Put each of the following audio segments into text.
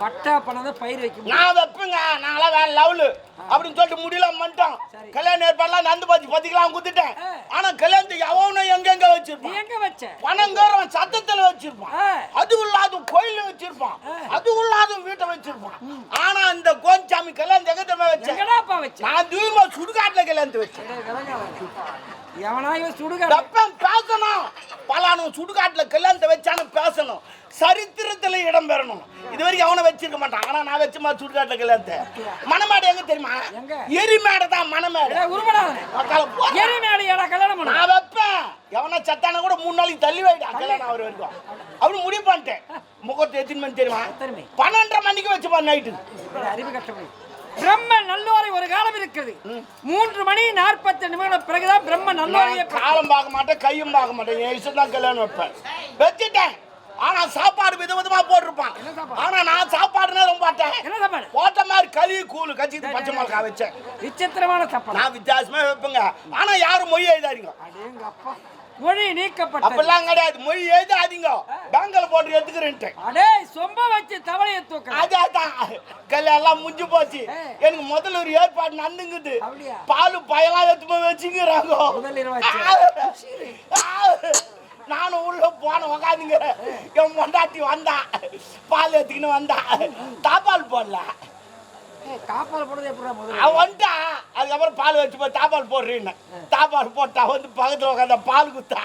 பட்டா பணம் தான் பயிர் வைக்க முடியும். நான் வைப்பேங்க. நாங்களாம் வேற லெவலு. அப்படின்னு சொல்லிட்டு முடியல பண்ணிட்டோம். கல்யாணம் ஏற்பாடுலாம் நந்து பாத்தி பத்திக்கலாம் குத்துட்டேன். ஆனா கல்யாணத்துக்கு எவனும் எங்கெங்க வச்சிருப்பான்? எங்க வச்ச? பணங்கிறவன் சத்தத்துல வச்சிருப்பான். அது இல்லாத கோயில வச்சிருப்பான். அது இல்லாத வீட்டை வச்சிருப்பான். ஆனா இந்த கோஞ்சாமி கல்யாணம் எங்கத்தமே வச்சேன் நான் தூரமா சுடுகாட்டுல கல்யாணத்தை வச்சேன். டேய், விளங்காத. எவனா இவன் சுடுகாடு? பேசணும். பலானும் சுடுகாட்டுல கல்யாணத்தை வச்சானு பேசணும். சரித்திரத்துல இடம் பெறணும். இது வரைக்கும் அவனை வச்சிருக்க மாட்டான். ஆனா நான் வச்சுமா சுடுகாட்டுல கல்யாணத்தை. மணமேடை எங்க தெரியுமா? எரிமேடை தான் மணமேடை. டேய், உருப்படாத மக்களை போ- எரி மேடையாடா கல்யாணம் நான் வைப்பேன். எவனா சத்தான கூட மூணு நாளைக்கு தள்ளி வைடா கல்யாணம் அவர் வரைக்கும் அப்படி முடிவு பண்ணிட்டேன் முகூர்த்தம் எத்தனை மணி தெரியுமா? பன்னெண்டரை மணிக்கு வச்சுப்பா நைட்டு. அறிவு கட்டப்படி. பிரம்ம நல்லோரை ஒரு காலம் இருக்குது. மூன்று மணி நாற்பத்தி நிமிடம் பிறகுதான் பிரம்ம நல்லோரையே காலம் பார்க்க மாட்டேன் கையும் பார்க்க மாட்டேன். என் இஷ்டம் தான் கல்யாணம் வைப்பேன். வச்சுட்டேன். ஆனா சாப்பாடு வித விதமா போட்டிருப்பான்? ஆனா நான் சாப்பாடுனா ரொம்ப சாப்பாடு? போட்ட மாதிரி களி கூழு கச்சிட்டு பச்சை மிளகா வச்சேன். விசித்திரமான சாப்பாடு. நான் வித்தியாசமா வைப்பேங்க. ஆனா யாரும் மொய் எழுதாதீங்க. மொழி நீக்கப்பட்டது. அப்பெல்லாம் கிடையாது. மொய் எழுதாதீங்க பேங்க்ல போட்டு எடுத்துக்கிறேன்ட்டு அடே சொம்ப வச்சு தவளையை தூக்க அதான் கல்யாணம் எல்லாம் முடிஞ்சு போச்சு. எனக்கு முதல்ல ஒரு ஏற்பாடு நடந்துங்குது? பால் பயலாம் எடுத்து போய் வச்சுக்கிறாங்க முதல் இரவு வச்சு. நானும் உள்ள போன உக்காந்துங்க. என் பொண்டாட்டி வந்தா. பால் எடுத்துக்கின்னு வந்தா. தாப்பால் போடல. தாப்பால் போடுறது எப்படா முதல்ல? அவன் வந்துட்டா அதுக்கப்புறம் பால் வச்சு போய் தாப்பால் போடுறேன்னு. தாப்பால் போட்டா வந்து பக்கத்தில் உட்காந்த பால் குத்தா.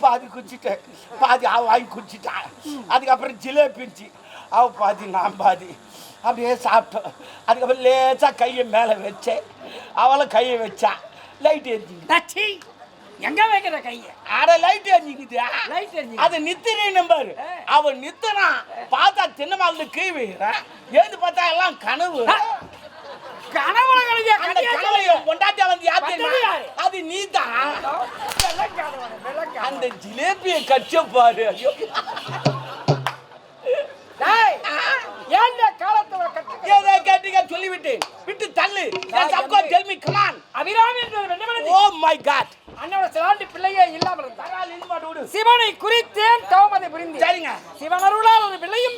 பாதி குச்சிட்டேன். பாதி அவ வாங்கி குடிச்சிட்டான். அதுக்கப்புறம் ஜிலேபி இருந்துச்சு. அவ பாதி நான் பாதி. அப்படியே சாப்பிட்டோம் அதுக்கப்புறம் லேசாக கையை மேலே வச்சேன். அவளும் கையை வச்சா. லைட் எரிஞ்சுங்க எங்க வைக்கிற கைய அட லைட் எரிஞ்சுக்குது. லைட் எரிஞ்சு அது நித்திரை நம்பர். அவன் நித்தனான் பார்த்தா தின்னமால கீழ் வைக்கிறான் ஏந்து பார்த்தா எல்லாம் கனவு. கனவுல கழிஞ்ச அந்த கனவை. என் பொண்டாட்டி வந்து யாரு? அது நீதான் அந்த ஜிலேபியை கச்ச பாரு. ஐயோ. ஏன் காலத்துல ஏதோ கேட்டீங்க சொல்லிவிட்டு விட்டு தள்ளு. சப்கோ tell me come on Abirami oh my god அண்ணோட சிலாண்டி பிள்ளையே இல்லாமல் இருந்தார் சிவனை குறித்தேன் தவமதை புரிந்து சரிங்க. சிவன் அருளால் ஒரு பிள்ளையும்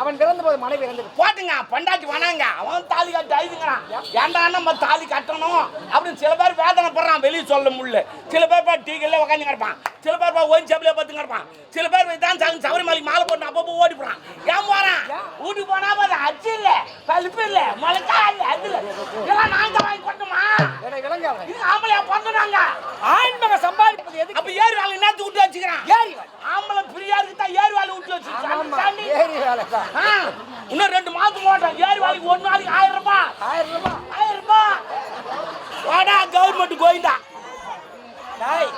அவன் பிறந்த போது மனைவி இறந்தது போட்டுங்க பண்டாட்டி வனாங்க அவன் தாலி கட்டி அழுதுங்கிறான் ஏன்டா நம்ம தாலி கட்டணும்? அப்படின்னு சில பேர் வேதனை படுறான் வெளியே சொல்ல முடியல. சில பேர் பா டீக்கல்ல உட்காந்து கிடப்பான் சில பேர் பா ஓயின் சாப்பிலே பார்த்து கிடப்பான் சில பேர் தான் சபரிமலைக்கு மாலை போட்டு அப்பப்போ ஓடி போறான். ஏன் போறான்? வீட்டுக்கு போனா பாரு அச்சு இல்ல. பழுப்பு இல்ல. முளைக்கா இல்ல. அது இல்ல. இதெல்லாம் நாங்க வாங்கி கொட்டுமா ஆம்பளையா பிறந்துட்டாங்க ஆண்மக சம்பாதிப்பது எதுக்கு? அப்ப ஏறு வேலை நேரத்து விட்டு வச்சுக்கிறான்? ஏறி. ஆம்பளை ஃப்ரீயா இருக்கு தான் ஏறு வேலை விட்டு ஆமா, வச்சு ஏறி வேலை தான் இன்னும் ரெண்டு மாசம் போட்டோம் ஏறு வேலைக்கு ஒரு நாளைக்கு ஆயிரம் ரூபாய். ஆயிரம் ரூபாய். ஆயிரம் ரூபாய். வாடா கவர்மெண்ட் கோயிந்தா. டேய்,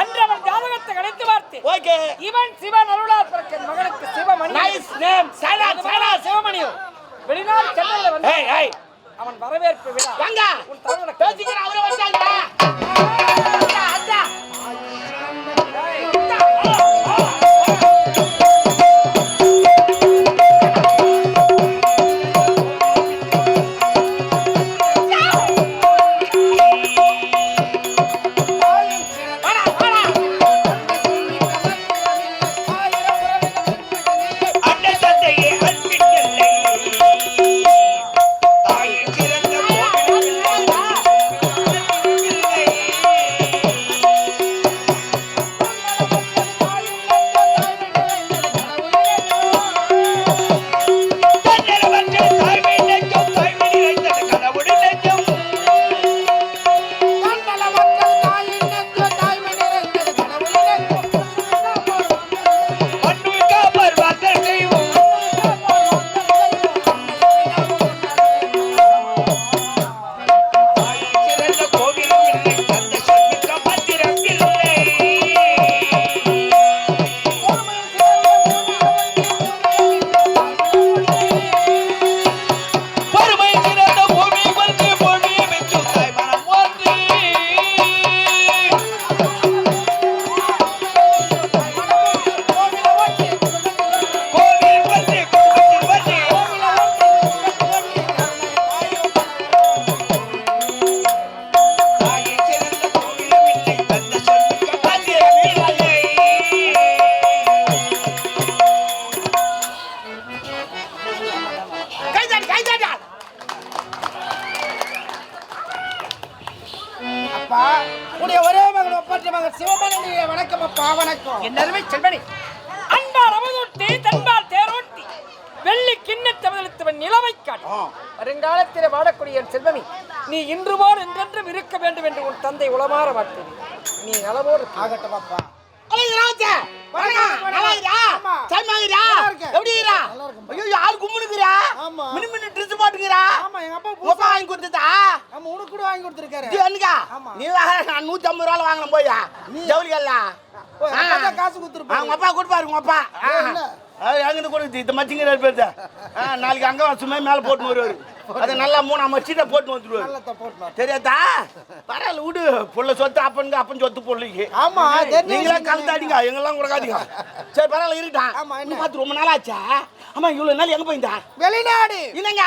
அன்று அவன் ஜாதகத்தை கணித்து பார்த்து ஓகே. இவன் சிவன் அருளால் பிறக்க மகனுக்கு சிவமணி நைஸ் நேம் சைலா சிவமணியோ வெளிநாடு சென்னையில் வந்து அவன் வரவேற்பு விழா. வாங்க உன் தலைவனை பேசிக்கிற அவரை வந்தாங்க அப்பா. உடைய ஒரே மகன் ஒப்பற்ற மகன் சிவமணிய வணக்கம் அப்பா வணக்கம். என் அருமை செல்வனி அன்பால் அவதூட்டி தன்பால் தேரோட்டி வெள்ளி கிண்ண தமிழத்தவன் நிலவை காட்டு. வருங்காலத்திலே வாழக்கூடிய என் செல்வமி நீ இன்று போல் என்றென்றும் இருக்க வேண்டும் என்று உன் தந்தை உளமாற மாட்டேன். நீ நலவோடு. ஆகட்டும் அப்பா. அழகுறாச்சே வணக்கம். நல்லா இருக்கா ஆமா. சைமாகிறா நல்லா இருக்கேன். எப்படி இருக்கா நல்லா இருக்கேன். ஐயோ யார் கும்பிடுக்கிறா ஆமா. மினி மினி ட்ரெஸ் போட்டுக்கிறா? ஆமா அப்பா வாங்கி கொடுத்ததா? நம்ம உனக்கு கூட வாங்கி கொடுத்துருக்காரு. என்னக்கா? ஆமா. நீ நான் நூத்தி ஐம்பது ரூபாய் வாங்கலாம் போயா? ஜவுளிகள்லாம்? காசு கொடுத்துருப்பாரு. அவங்க அப்பா கொடுப்பாரு உங்க அப்பா. என்ன? அங்கிட்டு கொடுத்து இந்த மச்சிங்க பேர் நாளைக்கு அங்க சும்மா மேல போட்டு வருவாரு. அது நல்லா மூணு மச்சிட்ட போட்டு போட்டுலாம். தெரியாதா? பரவாயில்ல விடு. புள்ள சொத்து அப்பனுக்கு அப்பன் சொத்து பொருளுக்கு ஆமா நீங்களே கலந்தாடிங்க எங்கெல்லாம் கொடுக்காதீங்க சரி பரவாயில்ல இருக்கட்டும் ஆமா, என்ன? பார்த்து ரொம்ப நாள் ஆச்சா ஆமா இவ்வளவு நாள் எங்க போயிருந்தா? வெளிநாடு. இல்லைங்க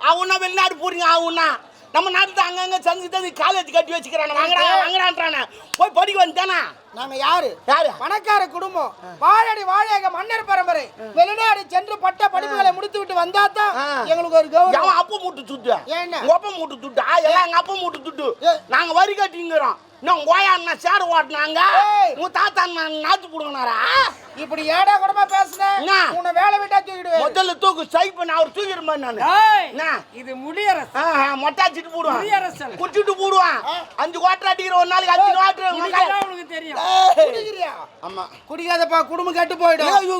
அவனா வெளிநாடு போறீங்க அவனா நம்ம நாட்டுல அங்கங்க சந்தி தந்தி காலேஜ் கட்டி வச்சுக்கிறான. வாங்கடா வாங்கடான்றானே. போய் படிக்க வந்துட்டானா நாங்க யாரு? யாரு? பணக்கார குடும்பம். வாழடி வாழக மன்னர் பரம்பரை. வெளிநாடு சென்று பட்ட படிப்புகளை முடித்து விட்டு வந்தா தான். எங்களுக்கு ஒரு கௌரவம். அப்பா மூட்டு துட்டு ஏன்னா? உங்க அப்பா மூட்டு துட்டா எல்லாம் எங்க அப்பா மூட்டு துட்டு ஏ. நாங்க வரி கட்டிங்கிறோம். உங்க ஓயா அண்ணா சேர் ஓட்டினாங்க. உங்க தாத்தா அண்ணா நாத்து புடுங்கினாரா? இப்படி ஏடா கூடமா பேசுன? என்ன? உன்னை வேலை விட்டா தூக்கிடுவேன். முதல்ல தூக்கு சை பண்ண அவர் தூக்கிடுமா நானு? இது முடியரசு. மொட்டாச்சிட்டு போடுவான். முடியரசன் குடிச்சிட்டு போடுவான். அஞ்சு குவாட்டர் அடிக்கிற ஒரு நாளைக்கு அஞ்சு குவாட்டர் உனக்கு தெரியும். குடிக்கிறியா? ஆமா. குடிக்காதப்பா குடும்பம் கெட்டு போயிடும். ஐயோ,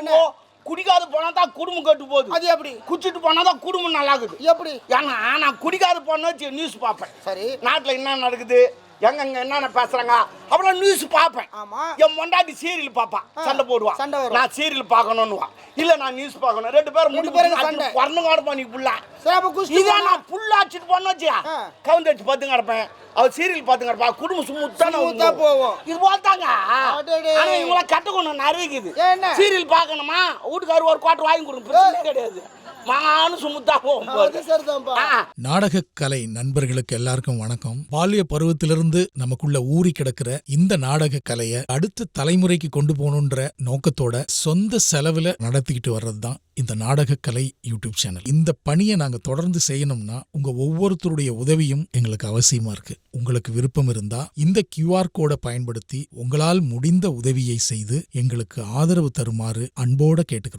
ஐயோ, குடிக்காத போனா தான் குடும்பம் கெட்டு போகுது. அது எப்படி? குடிச்சிட்டு போனா தான் குடும்பம் நல்லா இருக்குது. எப்படி? ஏன்னா நான் குடிக்காத போனா நியூஸ் பார்ப்பேன். சரி. நாட்டில் என்ன நடக்குது? எங்கெங்க என்னென்ன பேசுறாங்க? அப்புறம் நியூஸ் பார்ப்பேன். ஆமா. என் மொண்டாட்டி சீரியல் பாப்பா ஆ, சண்டை போடுவான் சண்டை. நான் சீரியல் பார்க்கணும்னுவான் இல்ல நான் நியூஸ் பார்க்கணும். ரெண்டு பேரும் முடிவு பேரும் சண்டை. குறந்து காடுப்பான் நீ புள்ள. போனா? நான் புல்ல அடிச்சிட்டு போன வச்சியா ஆ. கவுந்து வச்சு பார்த்து கிடப்பேன் அவர் சீரியல் பார்த்து கிடப்பா குடும்பம் சுமுத்தான சுமுத்தா போகும். இது அடடே. ஆனா இவங்கள கட்ட கொண்டு நிறைய என்ன? சீரியல் பார்க்கணுமா? வீட்டுக்காரர் ஒரு குவாட்டர் வாங்கி கொடுங்க பிரச்சனை கிடையாது. நாடகக்கலை நண்பர்களுக்கு எல்லாருக்கும் வணக்கம். பால்ய பருவத்திலிருந்து நமக்குள்ள ஊறி கிடக்கிற இந்த நாடக கலையை அடுத்த தலைமுறைக்கு கொண்டு போகணுன்ற நோக்கத்தோட சொந்த செலவுல நடத்திக்கிட்டு வர்றது தான் இந்த நாடகக்கலை யூடியூப் சேனல். இந்த பணியை நாங்க தொடர்ந்து செய்யணும்னா உங்க ஒவ்வொருத்தருடைய உதவியும் எங்களுக்கு அவசியமா இருக்கு. உங்களுக்கு விருப்பம் இருந்தா இந்த கியூஆர் கோடை பயன்படுத்தி உங்களால் முடிந்த உதவியை செய்து எங்களுக்கு ஆதரவு தருமாறு அன்போட கேட்டுக்கிறோம்.